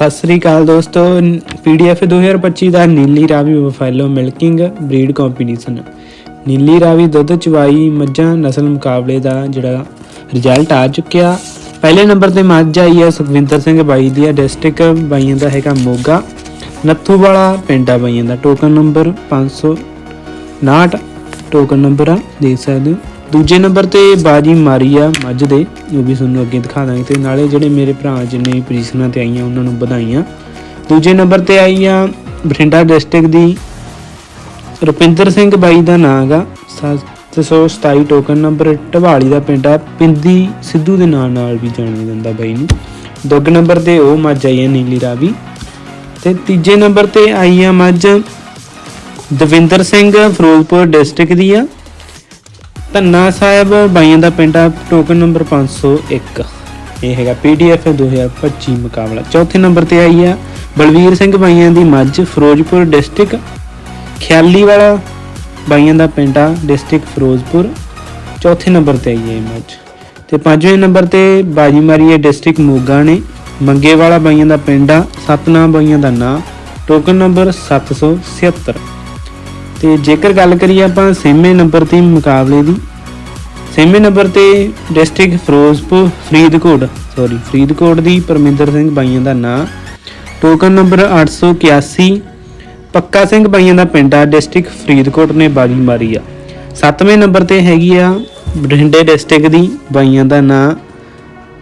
ਸਤਿ ਸ੍ਰੀ ਅਕਾਲ ਦੋਸਤੋ ਪੀਡੀਐਫ 2025 ਦਾ Nili Ravi buffalo milking breed competition Nili Ravi ਦੁੱਧ ਚਵਾਈ ਮੱਝਾਂ ਨਸਲ ਮੁਕਾਬਲੇ ਦਾ ਜਿਹੜਾ ਰਿਜ਼ਲਟ ਆ ਚੁੱਕਿਆ। ਪਹਿਲੇ ਨੰਬਰ ਤੇ ਮੱਝ ਆਈ ਹੈ ਸੁਖਵਿੰਦਰ ਸਿੰਘ ਬਾਈ ਦੀ ਹੈ ਡਿਸਟ੍ਰਿਕਟ ਬਾਈਆਂ ਦਾ ਹੈਗਾ ਮੋਗਾ। ਨੱਥੂ ਵਾਲਾ ਪਿੰਡ ਆ ਬਾਈਆਂ ਦਾ ਟੋਕਨ ਨੰਬਰ 559 ਟੋਕਨ ਨੰਬਰ ਆ, ਦੇਖ ਸਕਦੇ ਹੋ। ਦੂਜੇ ਨੰਬਰ ਤੇ ਬਾਜੀ ਮਾਰੀ ਆ ਮੱਝ ਦੇ ਉਹ ਵੀ ਤੁਹਾਨੂੰ ਅੱਗੇ ਦਿਖਾ ਦਾਂਗੇ ਤੇ ਨਾਲੇ ਜਿਹੜੇ ਮੇਰੇ ਭਰਾ ਜਿੰਨੇ ਵੀ ਪੋਜੀਸ਼ਨਾਂ ਤੇ ਆਈਆਂ, ਉਹਨਾਂ ਨੂੰ ਵਧਾਈਆਂ। ਦੂਜੇ ਨੰਬਰ ਤੇ ਆਈ ਆ ਬਠਿੰਡਾ ਡਿਸਟ੍ਰਿਕਟ ਦੀ ਰੁਪਿੰਦਰ ਸਿੰਘ ਬਾਈ ਦਾ ਨਾਂ ਗਾ 727 ਟੋਕਨ ਨੰਬਰ ਢਵਾਲੀ ਦਾ ਪਿੰਡ ਆ, ਪਿੰਦੀ ਸਿੱਧੂ ਦੇ ਨਾਂ ਨਾਲ ਵੀ ਜਾਣਿਆ ਜਾਂਦਾ ਬਾਈ ਨੂੰ। ਦੁੱਗ ਨੰਬਰ ਤੇ ਉਹ ਮੱਝ ਆਈ ਆ, ਨੀਲੀ ਰਾਵੀ। ਤੇ ਤੀਜੇ ਨੰਬਰ ਤੇ ਆਈ ਆ ਮੱਝ ਦਵਿੰਦਰ ਸਿੰਘ, ਫਿਰੋਜ਼ਪੁਰ ਡਿਸਟ੍ਰਿਕਟ ਦੀ ਆ। ਧੰਨਾ ਸਾਹਿਬ, ਬਾਈਆਂ ਦਾ ਪਿੰਡ ਆ ਟੋਕਨ ਨੰਬਰ 501 ਇਹ ਹੈਗਾ ਪੀਡੀਐਫ 2025 ਮੁਕਾਬਲਾ। ਚੌਥੇ ਨੰਬਰ ਤੇ ਆਈ ਆ, ਬਲਵੀਰ ਸਿੰਘ ਬਾਈਆਂ ਦੀ ਮੱਝ, ਫਿਰੋਜ਼ਪੁਰ ਡਿਸਟ੍ਰਿਕਟ। ਖਿਆਲੀ ਵਾਲਾ ਬਾਈਆਂ ਦਾ ਪਿੰਡ ਆ, ਡਿਸਟ੍ਰਿਕਟ ਫਿਰੋਜ਼ਪੁਰ। ਚੌਥੇ ਨੰਬਰ ਤੇ ਆਈ ਹੈ ਇਹ ਮੱਝ। ਤੇ ਪੰਜਵੇਂ ਨੰਬਰ ਤੇ ਬਾਜੀ ਮਾਰੀ ਹੈ ਡਿਸਟ੍ਰਿਕਟ ਮੋਗਾ ਨੇ ਮੰਗੇ ਵਾਲਾ ਬਾਈਆਂ ਦਾ ਪਿੰਡ ਆ ਸਤਨਾਮ ਬਾਈਆਂ ਦਾ ਨਾਂ। ਟੋਕਨ ਨੰਬਰ 776 ਤੇ ਜੇਕਰ ਗੱਲ ਕਰੀਏ ਆਪਾਂ ਛੇਵੇਂ ਨੰਬਰ ਤੇ ਮੁਕਾਬਲੇ ਦੀ ਛੇਵੇਂ ਨੰਬਰ ਤੇ ਡਿਸਟ੍ਰਿਕਟ ਫਿਰੋਜ਼ਪੁਰ, ਫਰੀਦਕੋਟ ਸੌਰੀ ਫਰੀਦਕੋਟ ਦੀ ਪਰਮਿੰਦਰ ਸਿੰਘ ਬਾਈਆਂ ਦਾ ਨਾਂ ਟੋਕਨ ਨੰਬਰ 881 ਪੱਕਾ ਸਿੰਘ ਬਾਈਆਂ ਦਾ ਪਿੰਡ ਆ ਡਿਸਟ੍ਰਿਕਟ ਫਰੀਦਕੋਟ ਨੇ ਬਾਜੀ ਮਾਰੀ ਆ। ਸੱਤਵੇਂ ਨੰਬਰ ਤੇ ਹੈਗੀ ਆ ਬਠਿੰਡੇ ਡਿਸਟ੍ਰਿਕਟ ਦੀ ਬਾਈਆਂ ਦਾ ਨਾਂ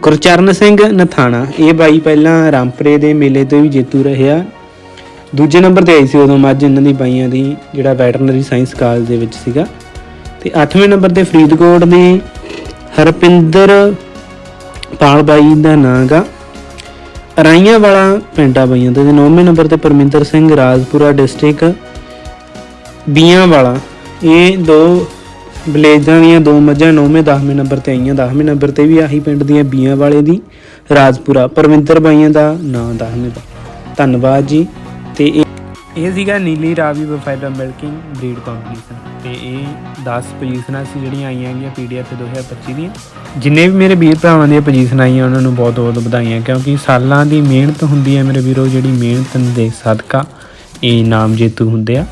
ਗੁਰਚਰਨ ਸਿੰਘ ਨਥਾਣਾ। ਇਹ ਬਾਈ ਪਹਿਲਾਂ ਰਾਮਪਰੇ ਦੇ ਮੇਲੇ ਤੋਂ ਵੀ ਜੇਤੂ ਰਹੇ ਆ। ਦੂਜੇ ਨੰਬਰ ਤੇ ਆਈ ਸੀ ਉਦੋਂ ਮੱਝ ਇਹਨਾਂ ਦੀ ਬਾਈਆਂ ਦੀ, ਜਿਹੜਾ ਵੈਟਰਨਰੀ ਸਾਇੰਸ ਕਾਲਜ ਦੇ ਵਿੱਚ ਸੀਗਾ। ਤੇ 8ਵੇਂ ਨੰਬਰ ਤੇ ਫਰੀਦਕੋਟ ਦੀ ਹਰਪਿੰਦਰ ਪਾਲ ਬਾਈ ਦਾ ਨਾਂ ਗਾ ਰਾਈਆਂ ਵਾਲਾ ਪਿੰਡਾ ਬਾਈਆਂ ਦਾ, ਤੇ 9ਵੇਂ ਨੰਬਰ ਤੇ ਪਰਮਿੰਦਰ ਸਿੰਘ ਰਾਜਪੁਰਾ ਡਿਸਟ੍ਰਿਕਟ। ਬੀਆਂ ਵਾਲਾ, ਇਹ ਦੋ ਬਲੇਜ਼ਾਂ ਦੀਆਂ ਦੋ ਮੱਝਾਂ 9ਵੇਂ 10ਵੇਂ ਨੰਬਰ ਤੇ ਆਈਆਂ 10ਵੇਂ ਨੰਬਰ ਤੇ ਵੀ ਆਹੀ ਪਿੰਡ ਦੀਆਂ ਬੀਆਂ ਵਾਲੇ ਦੀ, ਰਾਜਪੁਰਾ। ਪਰਮਿੰਦਰ ਬਾਈਆਂ ਦਾ ਨਾਂ 10ਵੇਂ ਦਾ। ਧੰਨਵਾਦ ਜੀ। ਤੇ ਇਹ ਇਹ ਸੀਗਾ Nili Ravi buffalo milking breed competition ਤੇ ਇਹ 10 ਪੋਜੀਸ਼ਨਾਂ ਸੀ ਜਿਹੜੀਆਂ ਆਈਆਂ ਗਈਆਂ ਪੀਡੀਐਫ 2025 ਦੀਆਂ। ਜਿੰਨੇ ਵੀ ਮੇਰੇ ਵੀਰ ਭਰਾਵਾਂ ਦੀਆਂ ਪੋਜੀਸ਼ਨ ਆਈਆਂ, ਉਹਨਾਂ ਨੂੰ ਬਹੁਤ ਬਹੁਤ ਵਧਾਈਆਂ, ਕਿਉਂਕਿ ਸਾਲਾਂ ਦੀ ਮਿਹਨਤ ਹੁੰਦੀ ਹੈ ਮੇਰੇ ਵੀਰੋ, ਜਿਹੜੀ ਮਿਹਨਤ ਦੇ ਸਦਕਾ ਇਹ ਨਾਮ ਜੇਤੂ ਹੁੰਦੇ ਆ।